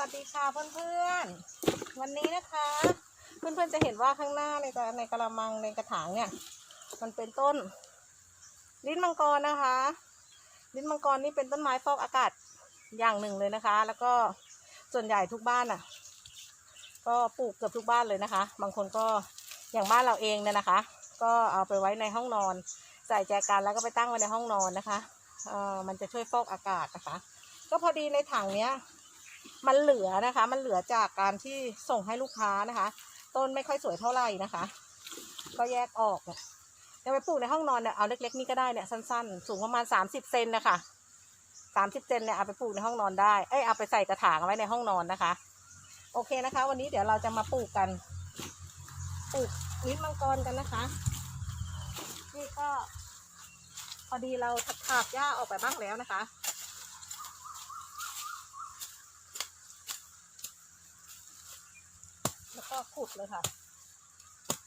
วัสดีค่ะเพื่อนๆ วันนี้นะคะ เพื่อนๆจะเห็นว่าข้างหน้าในกระในกระมังในกระถางเนี่ย มันเป็นต้น ลิ้นมังกรนะคะ ลิ้นมังกรนี่เป็นต้นไม้ฟอกอากาศอย่างหนึ่งเลยนะคะ แล้วก็ส่วนใหญ่ทุกบ้านอะ ก็ปลูกเกือบทุกบ้านเลยนะคะ บางคนก็อย่างบ้านเราเองเนี่ยนะคะ ก็เอาไปไว้ในห้องนอน ใส่แจกันแล้วก็ไปตั้งไว้ในห้องนอนนะคะเออมันจะช่วยฟอกอากาศนะคะ ก็พอดีในถังเนี้ย มันเหลือนะคะ มันเหลือจากการที่ส่งให้ลูกค้านะคะ ต้นไม่ค่อยสวยเท่าไหร่นะคะ ก็แยกออกเนี่ยจะไปปลูกในห้องนอนเนี่ยเอาเล็กๆนี่ก็ได้เนี่ยสั้นๆ สูงประมาณสามสิบเซนนะคะสามสิบเซนเนี่ยเอาไปปลูกในห้องนอนได้ เอ้ยเอาไปใส่กระถางไว้ในห้องนอนนะคะ โอเคนะคะ วันนี้เดี๋ยวเราจะมาปลูกกัน ปลูกลิ้นมังกรกันนะคะ นี่ก็พอดีเราถากหญ้าออกไปบ้างแล้วนะคะ แล้ว ก็ขุดเลยค่ะ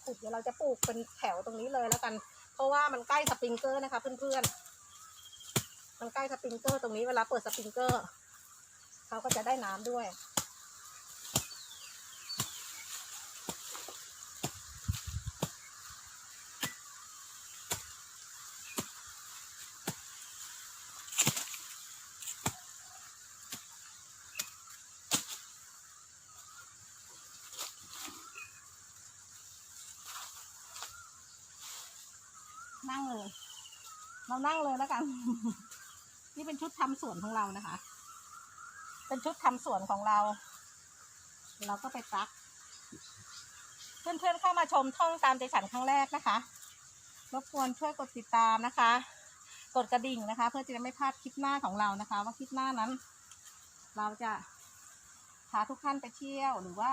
ขุดเดี๋ยวเราจะปลูกเป็นแถวตรงนี้เลยแล้วกัน เพราะว่ามันใกล้สปริงเกอร์นะคะ เพื่อนๆ มันใกล้สปริงเกอร์ตรงนี้เวลาเปิดสปริงเกอร์เขาก็จะได้น้ำด้วย นั่งเลย เรานั่งเลยแล้วกัน นี่เป็นชุดทำสวนของเรานะคะ เป็นชุดทำสวนของเรา เราก็ไปซัก เพื่อนๆเข้ามาชมท่องตามใจฉันครั้งแรกนะคะรบกวนช่วยกดติดตามนะคะ กดกระดิ่งนะคะ เพื่อจะได้ไม่พลาดคลิปหน้าของเรานะคะ ว่าคลิปหน้านั้น เราจะพาทุกท่านไปเที่ยวหรือว่า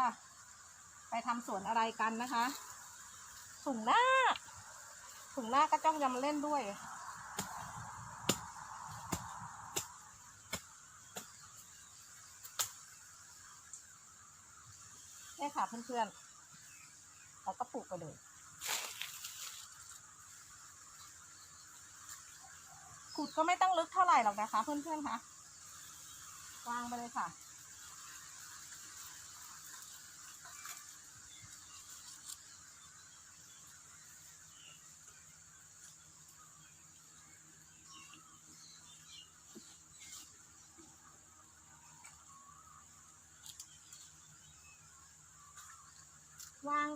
ไปทำสวนอะไรกันนะคะถุงหน้า ถุงหน้าก็จ้องยำเล่นด้วย นี่ค่ะเพื่อนๆเราก็ปลูกไปเลยขุดก็ไม่ต้องลึกเท่าไหร่หรอกนะคะ เพื่อนๆคะวางไปเลยค่ะ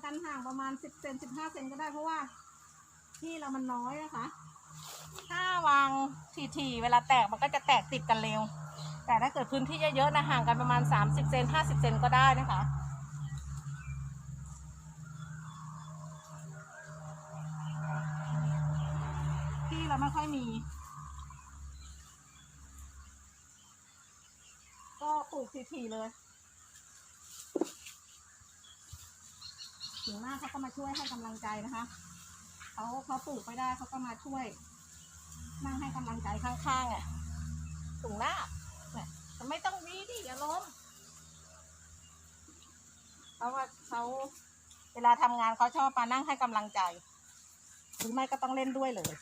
กันห่างประมาณสิบเซนสิบห้าเซนก็ได้เพราะว่า ที่เรามันน้อยนะคะ ถ้าวางทีๆเวลาแตกมันก็จะแตกติดกันเร็ว แต่ถ้าเกิดพื้นที่เยอะๆนะห่างกันประมาณสามสิบเซนห้าสิบเซนก็ได้นะคะที่เราไม่ค่อยมี ก็ปลูกทีๆเลย ถึงมากเขาก็มาช่วยให้กำลังใจนะคะเขาเขาปลูกไม่ได้เขาก็มาช่วย นั่งให้กำลังใจข้างๆอะถุงหน้าเนี่ยไม่ต้องวีดิอย่าล้มเพราะว่าเขาเวลาทำงานเขาชอบมานั่งให้กำลังใจ หรือไม่ก็ต้องเล่นด้วยเลย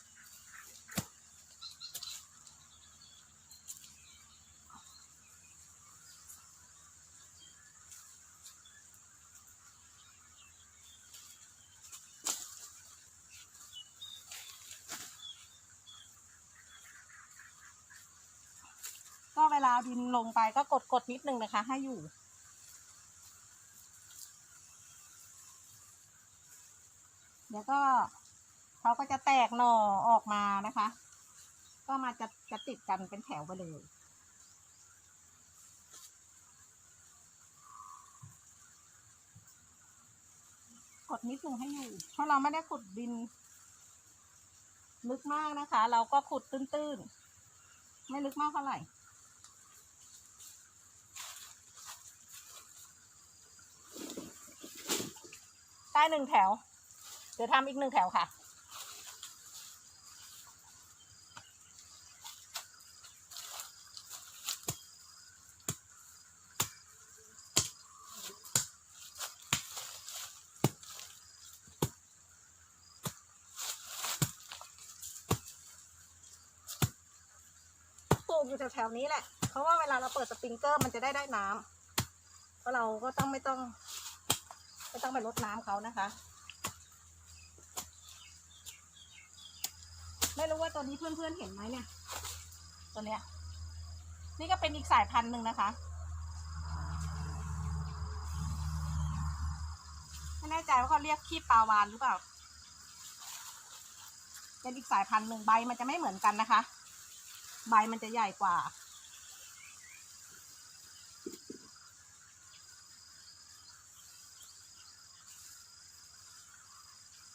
ลาเอาดินลงไปก็กดกดนิดนึงนะคะ ให้อยู่ เดี๋ยวก็เขาก็จะแตกหน่อออกมานะคะ ก็มาจะจะติดกันเป็นแถวไปเลยกดนิดนึงให้อยู่ เพราะเราไม่ได้ขุดดิน ลึกมากนะคะ เราก็ขุดตื้นๆ ไม่ลึกมากเท่าไหร่ ได้หนึ่งแถว เดี๋ยวทำอีกหนึ่งแถวค่ะ ปลูกอยู่แถวๆนี้แหละ เพราะว่าเวลาเราเปิดสปริงเกอร์มันจะได้ได้น้ก็เราก็ต้องไม่ต้อง ไม่ต้องไปรดน้ำเขานะคะ ไม่รู้ว่าตัวนี้เพื่อนๆเห็นไหมเนี่ย ตัวเนี้ย นี่ก็เป็นอีกสายพันธุ์หนึ่งนะคะ ไม่แน่ใจว่าเขาเรียกขี้ปลาวานหรือเปล่าเป็นอีกสายพันธุ์หนึ่งใบมันจะไม่เหมือนกันนะคะ ใบมันจะใหญ่กว่า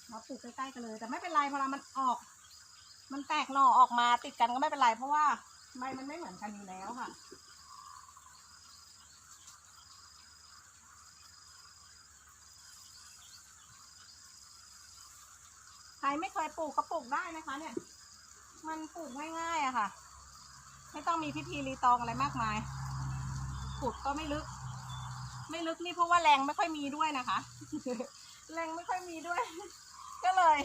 เราปลูกใกล้ๆกันเลย แต่ไม่เป็นไรพอเรามันออก มันแตกหน่อออกมาติดกันก็ไม่เป็นไรเพราะว่าใบมันไม่เหมือนกันอยู่แล้วค่ะใครไม่เคยปลูกก็ปลูกได้นะคะ เนี่ย มันปลูกง่ายๆอะค่ะ ไม่ต้องมีพิธีรีตองอะไรมากมายขุดก็ไม่ลึก ไม่ลึกนี่เพราะว่าแรงไม่ค่อยมีด้วยนะคะ แรงไม่ค่อยมีด้วย ก็เลย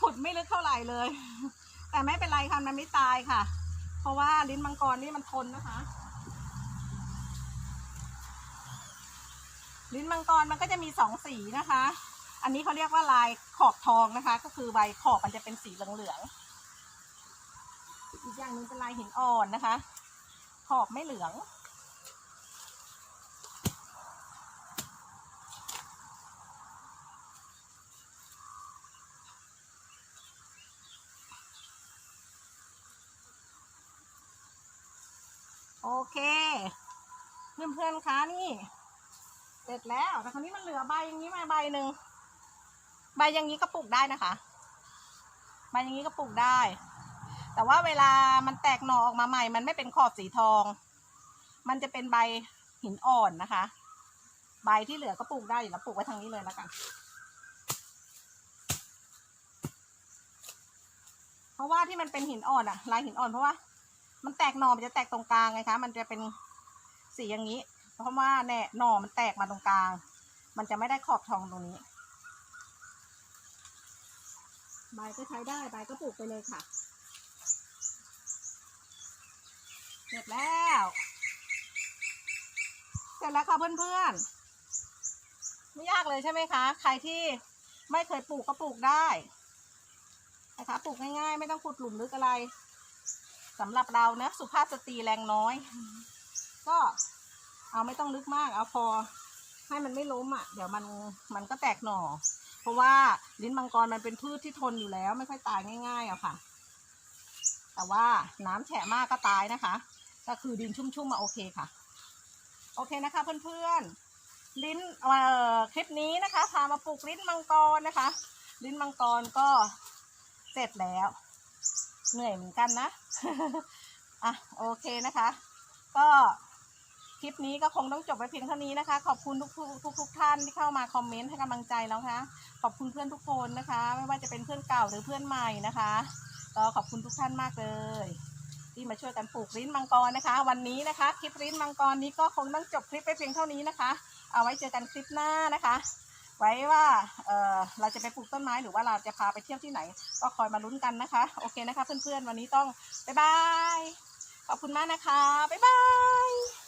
ขุดไม่ลึกเท่าไหร่เลย แต่ไม่เป็นไรค่ะมันไม่ตายค่ะ เพราะว่าลิ้นมังกรนี่มันทนนะคะ ลิ้นมังกรมันก็จะมีสองสีนะคะ อันนี้เขาเรียกว่าลายขอบทองนะคะ ก็คือใบขอบมันจะเป็นสีเหลืองๆอีกอย่างหนึงเป็นลายหินอ่อนนะคะ ขอบไม่เหลือง โอเค เพื่อนๆคะนี่ เสร็จแล้วแต่คราวนี้มันเหลือใบอย่างนี้มาใบหนึ่งใบอย่างนี้ก็ปลูกได้นะคะ ใบอย่างนี้ก็ปลูกได้ แต่ว่าเวลามันแตกหน่อออกมาใหม่ มันไม่เป็นขอบสีทอง มันจะเป็นใบหินอ่อนนะคะ ใบที่เหลือก็ปลูกได้อยู่แล้วปลูกไว้ทางนี้เลยแล้วกัน เพราะว่าที่มันเป็นหินอ่อนอะลายหินอ่อนเพราะว่า มันแตกหน่อมันจะแตกตรงกลางไงคะ มันจะเป็นสีอย่างนี้ เพราะว่าแน่หน่อมันแตกมาตรงกลาง มันจะไม่ได้ขอบทองตรงนี้ ใบก็ใช้ได้ ใบก็ปลูกไปเลยค่ะเสร็จแล้ว เสร็จแล้วค่ะเพื่อนๆ ไม่ยากเลยใช่ไหมคะ ใครที่ไม่เคยปลูกก็ปลูกได้นะคะปลูกง่ายๆ ไม่ต้องขุดหลุมลึกอะไร สำหรับเรานะสุภาพสตรีแรงน้อย ก็เอาไม่ต้องลึกมากเอาพอให้มันไม่ล้มอะ เดี๋ยวมันมันก็แตกหน่อ เพราะว่าลิ้นมังกรมันเป็นพืชที่ทนอยู่แล้ว ไม่ค่อยตายง่ายๆอะค่ะ แต่ว่าน้ำแฉะมากก็ตายนะคะ ก็คือดินชุ่มๆมาโอเคค่ะ โอเคนะคะ เพื่อนๆลิ้นเอ่อคลิปนี้นะคะพามาปลูกลิ้นมังกรนะคะ ลิ้นมังกรก็เสร็จแล้ว เหนื่อยเหมือนกันนะ อะโอเคนะคะ ก็คลิปนี้ก็คงต้องจบไปเพียงเท่านี้นะคะ ขอบคุณทุกทุกทุกท่านที่เข้ามาคอมเมนต์ให้กำลังใจแล้วค่ะขอบคุณเพื่อนทุกคนนะคะ ไม่ว่าจะเป็นเพื่อนเก่าหรือเพื่อนใหม่นะคะ ก็ขอบคุณทุกท่านมากเลย ที่มาช่วยกันปลูกลิ้นมังกรนะคะ วันนี้นะคะ คลิปลิ้นมังกรนี้ก็คงต้องจบคลิปไปเพียงเท่านี้นะคะ เอาไว้เจอกันคลิปหน้านะคะ ไว้ว่าเออเราจะไปปลูกต้นไม้หรือว่าเราจะพาไปเที่ยวที่ไหน ก็คอยมาลุ้นกันนะคะ โอเคนะคะเพื่อนๆวันนี้ต้องบ๊ายบายขอบคุณมากนะคะบ๊ายบาย